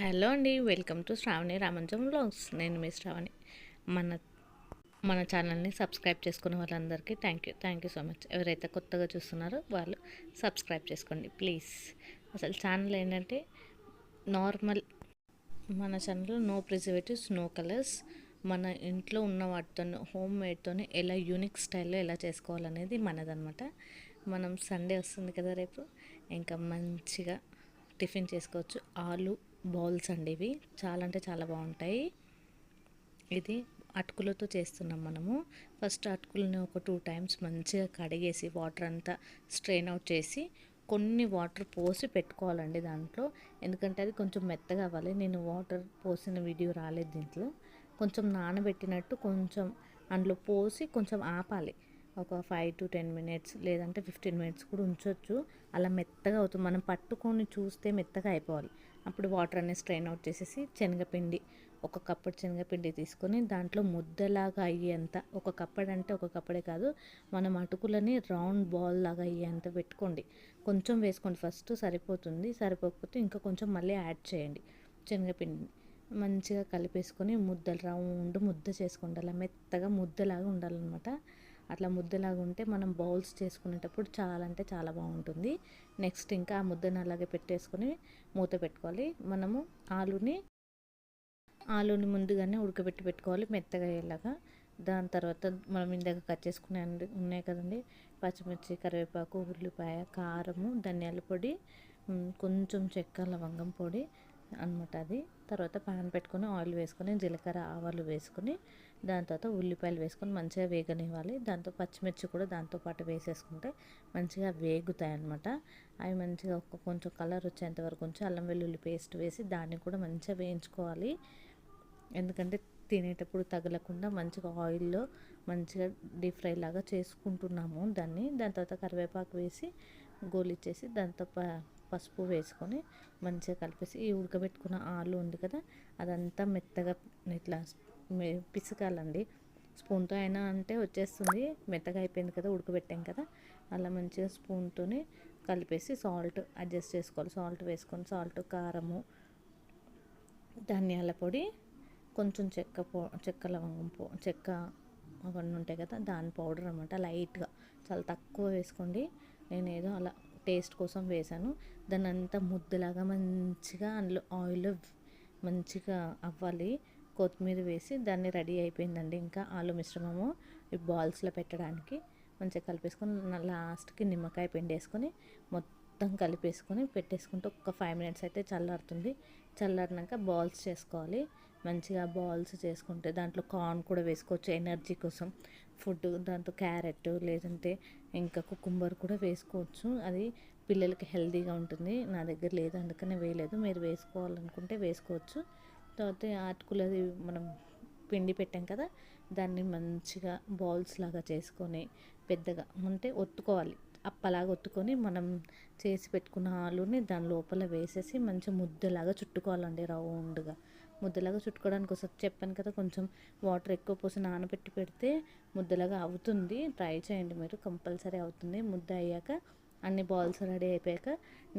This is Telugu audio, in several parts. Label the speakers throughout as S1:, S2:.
S1: హలో అండి welcome to Sravani Ramanjam blogs నేను మీ శ్రావణి. మన మన ఛానల్ని సబ్స్క్రైబ్ చేసుకున్న వాళ్ళందరికీ thank you thank you so much ఎవరైతే కొత్తగా చూస్తున్నారో వాళ్ళు సబ్స్క్రైబ్ చేసుకోండి ప్లీజ్ అసలు ఛానల్ ఏంటంటే నార్మల్ మన ఛానల్లో నో ప్రిజర్వేటివ్స్ నో కలర్స్ మన ఇంట్లో ఉన్న వాటితో హోమ్ మేడ్తో ఎలా యూనిక్ స్టైల్లో ఎలా చేసుకోవాలనేది మనదనమాట. మనం సండే వస్తుంది కదా రేపు ఇంకా మంచిగా టిఫిన్ చేసుకోవచ్చు. ఆలు బౌల్స్ అండి ఇవి. చాలా అంటే చాలా బాగుంటాయి. ఇది అటుకులతో చేస్తున్నాం మనము. ఫస్ట్ అటుకులని ఒక టూ టైమ్స్ మంచిగా కడిగేసి వాటర్ అంతా స్ట్రెయిన్ అవుట్ చేసి కొన్ని వాటర్ పోసి పెట్టుకోవాలండి దాంట్లో. ఎందుకంటే అది కొంచెం మెత్తగా అవ్వాలి. నేను వాటర్ పోసిన వీడియో రాలేదు దీంట్లో. కొంచెం నానబెట్టినట్టు కొంచెం అందులో పోసి కొంచెం ఆపాలి. ఒక ఫైవ్ టు టెన్ మినిట్స్ లేదంటే ఫిఫ్టీన్ మినిట్స్ కూడా ఉంచవచ్చు అలా మెత్తగా అవుతుంది. మనం పట్టుకొని చూస్తే మెత్తగా అయిపోవాలి. అప్పుడు వాటర్ అనేది స్ట్రైన్ అవుట్ చేసేసి శనగపిండి ఒక కప్పటి శనగపిండి తీసుకొని దాంట్లో ముద్దలాగా అయ్యేంత ఒక కప్పడి అంటే ఒక కప్పడే కాదు మనం అటుకులని రౌండ్ బాల్ లాగా అయ్యేంత పెట్టుకోండి. కొంచెం వేసుకోండి. ఫస్ట్ సరిపోతుంది. సరిపోకపోతే ఇంకా కొంచెం మళ్ళీ యాడ్ చేయండి శనగపిండిని. మంచిగా కలిపేసుకొని ముద్దలు రౌండ్ ముద్ద చేసుకోండి అలా మెత్తగా ముద్దలాగా ఉండాలన్నమాట. అట్లా ముద్దలాగా ఉంటే మనం బౌల్స్ చేసుకునేటప్పుడు చాలా అంటే చాలా బాగుంటుంది. నెక్స్ట్ ఇంకా ఆ ముద్దను అలాగే పెట్టేసుకొని మూత పెట్టుకోవాలి. మనము ఆలుని ఆలుని ముందుగానే ఉడకబెట్టి పెట్టుకోవాలి మెత్తగా అయ్యేలాగా. దాని తర్వాత మనం ఇందాక కట్ చేసుకునే ఉన్నాయి కదండి. పచ్చిమిర్చి కరివేపాకు ఉల్లిపాయ కారము ధనియాల పొడి కొంచెం చెక్క లవంగం పొడి అనమాట అది. తర్వాత పాన్ పెట్టుకొని ఆయిల్ వేసుకొని జీలకర్ర ఆవాలు వేసుకొని దాని తర్వాత ఉల్లిపాయలు వేసుకొని మంచిగా వేగనివ్వాలి. దాంతో పచ్చిమిర్చి కూడా దాంతో పాటు వేసేసుకుంటే మంచిగా వేగుతాయి అనమాట అవి మంచిగా ఒక కొంచెం కలర్ వచ్చేంత వరకు ఉంచి అల్లం వెల్లుల్లి పేస్ట్ వేసి దాన్ని కూడా మంచిగా వేయించుకోవాలి. ఎందుకంటే తినేటప్పుడు తగలకుండా మంచిగా ఆయిల్లో మంచిగా డీప్ ఫ్రై లాగా చేసుకుంటున్నాము దాన్ని. దాని తర్వాత కరివేపాకు వేసి గోలిచ్చేసి దాంతో ప పసుపు వేసుకొని మంచిగా కలిపేసి ఈ ఉడకబెట్టుకున్న ఆలు ఉంది కదా అదంతా మెత్తగా ఇట్లా పిసకాలండి. స్పూన్తో అయినా అంటే వచ్చేస్తుంది. మెత్తగా అయిపోయింది కదా ఉడకబెట్టాం కదా అలా మంచిగా స్పూన్తోనే కలిపేసి సాల్ట్ అడ్జస్ట్ చేసుకోవాలి. సాల్ట్ వేసుకొని సాల్ట్ కారము ధనియాల పొడి కొంచెం చెక్క పో చెక్క లవంగం పో చెక్క అవన్నీ ఉంటాయి కదా దాని పౌడర్ అనమాట లైట్గా. చాలా తక్కువ వేసుకోండి. నేను ఏదో అలా టేస్ట్ కోసం వేసాను దాన్ని అంతా ముద్దలాగా మంచిగా అందులో ఆయిల్ మంచిగా అవ్వాలి. కొత్తిమీర వేసి దాన్ని రెడీ అయిపోయిందండి ఇంకా ఆలు మిశ్రమము ఈ బాల్స్లో పెట్టడానికి. మంచిగా కలిపేసుకొని లాస్ట్కి నిమ్మకాయ పిండి వేసుకొని మొత్తం కలిపేసుకొని పెట్టేసుకుంటే ఒక ఫైవ్ మినిట్స్ అయితే చల్లారుతుంది. చల్లారినాక బాల్స్ చేసుకోవాలి. మంచిగా బాల్స్ చేసుకుంటే దాంట్లో కార్న్ కూడా వేసుకోవచ్చు ఎనర్జీ కోసం. ఫుడ్ దాంతో క్యారెట్ లేదంటే ఇంకా కుకుంబర్ కూడా వేసుకోవచ్చు. అది పిల్లలకి హెల్తీగా ఉంటుంది. నా దగ్గర లేదు అందుకనే వేయలేదు. మీరు వేసుకోవాలనుకుంటే వేసుకోవచ్చు. తర్వాత అటుకులది మనం పిండి పెట్టాం కదా దాన్ని మంచిగా బాల్స్ లాగా చేసుకొని పెద్దగా అంటే ఒత్తుకోవాలి. అప్పలాగా ఒత్తుకొని మనం చేసి పెట్టుకున్న ఆలుని దాని లోపల వేసేసి మంచి ముద్దలాగా చుట్టుకోవాలండి రౌండ్గా. ముద్దలాగా చుట్టుకోవడానికి వస్తుంది చెప్పాను కదా కొంచెం వాటర్ ఎక్కువ పోసి నానబెట్టి పెడితే ముద్దలాగా అవుతుంది. ట్రై చేయండి మీరు కంపల్సరీ అవుతుంది. ముద్ద అయ్యాక అన్ని బాల్స్ రెడీ అయిపోయాక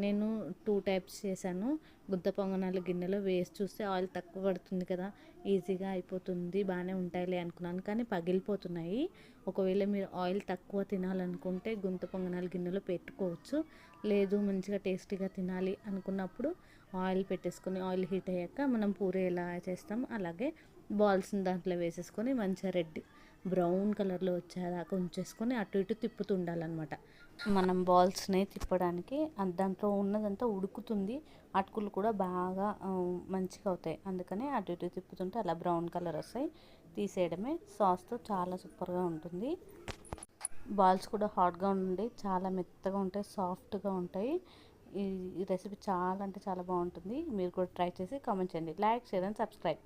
S1: నేను టూ టైప్స్ చేశాను. గుద్ద పొంగనాలు గిన్నెలో వేసి చూస్తే ఆయిల్ తక్కువ పడుతుంది కదా ఈజీగా అయిపోతుంది బాగానే ఉంటాయిలే అనుకున్నాను. కానీ పగిలిపోతున్నాయి. ఒకవేళ మీరు ఆయిల్ తక్కువ తినాలనుకుంటే గుంత పొంగనాలు గిన్నెలో పెట్టుకోవచ్చు. లేదు మంచిగా టేస్టీగా తినాలి అనుకున్నప్పుడు ఆయిల్ పెట్టేసుకొని ఆయిల్ హీట్ అయ్యాక మనం పూరి ఎలా చేస్తాం అలాగే బాల్స్ని దాంట్లో వేసేసుకొని మంచిగా రెడ్ బ్రౌన్ కలర్లో వచ్చేదాకా ఉంచేసుకొని అటు ఇటు తిప్పుతూ ఉండాలన్నమాట మనం బాల్స్ని తిప్పడానికి దాంట్లో ఉన్నదంతా ఉడుకుతుంది. అటుకులు కూడా బాగా మంచిగా అవుతాయి. అందుకని అటు ఇటు తిప్పుతుంటే అలా బ్రౌన్ కలర్ వస్తాయి. తీసేయడమే సాస్తో చాలా సూపర్గా ఉంటుంది. బాల్స్ కూడా హాట్గా ఉండి చాలా మెత్తగా ఉంటాయి సాఫ్ట్గా ఉంటాయి. ఈ రెసిపీ చాలా అంటే చాలా బాగుంటుంది. మీరు కూడా ట్రై చేసి కామెంట్ చేయండి. Like share and subscribe.